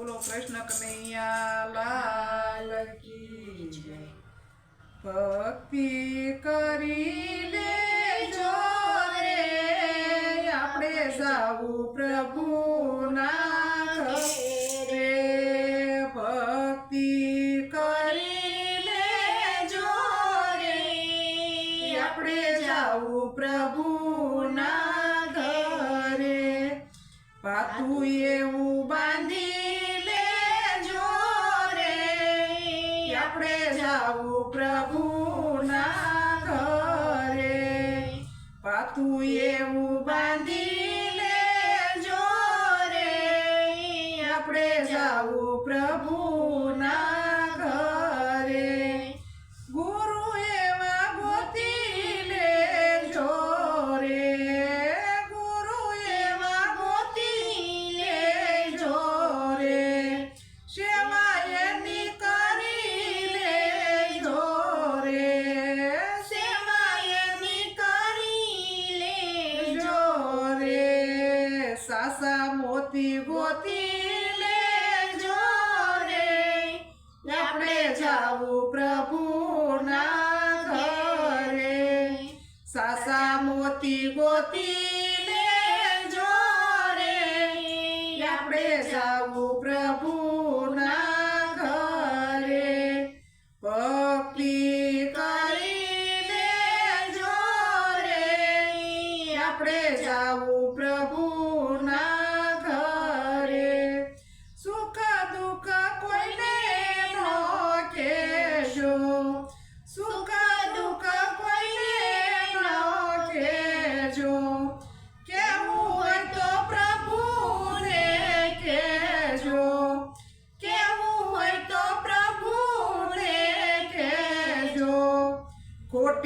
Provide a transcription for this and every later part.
બોલો કૃષ્ણ કનૈયા લાલ ભક્તિ કરી લેજો રે. આપણે જાવું પ્રભુના રે. ભક્તિ કરી લેજો રે. આપણે જાવું પ્રભુના ઘરે પાતું એવું આપણે જાવું પ્રભુના ઘરે. પાતું એવું બાંધી લેજો રે આપણે જાવું પ્રભુના જાવું પ્રભુના ઘરે. સાસા મોતી ગોતી લેજો રે આપણે જાવું પ્રભુના ઘરે. ભક્તિ કરી લેજો રે આપણે જાવું પ્રભુના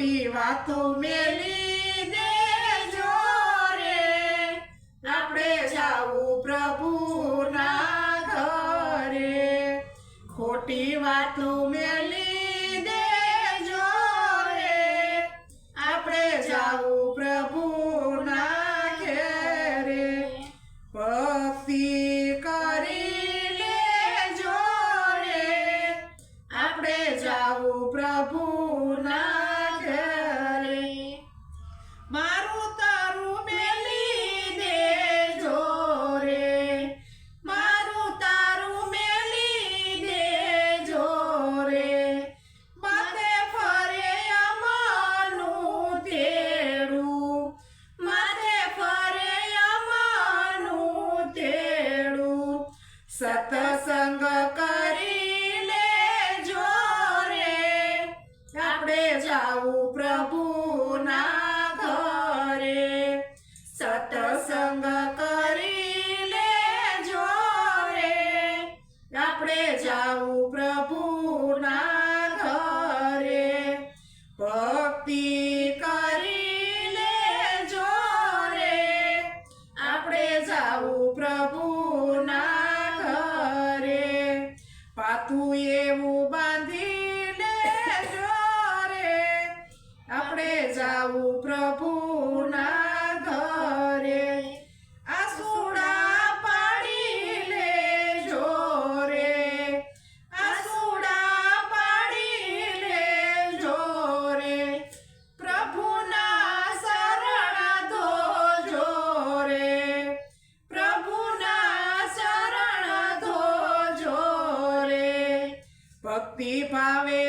ખોટી વાતો મેલી દેજો રે. આપણે જાવું પ્રભુના ઘરે. ખોટી વાતો મેલી દેજો રે. આપણે જાવું પ્રભુના ઘરે. ભક્તિ કરી લેજો રે. આપણે જાવું પ્રભુના set the પાતું ભક્તિ ભાવે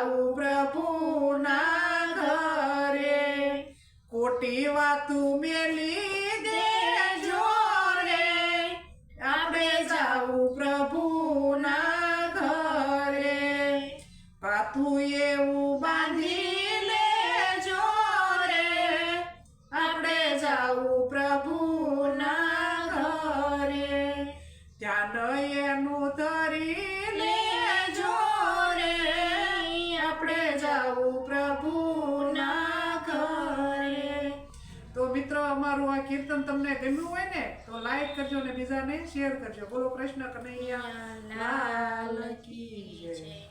જાઉં પ્રભુના ઘરે. કોટી વાતું મેલી આ કીર્તન તમને ગમ્યું હોય ને, તો લાઈક કરજો ને બીજાને શેર કરજો. બોલો કૃષ્ણ કનૈયા લાલ કી જય.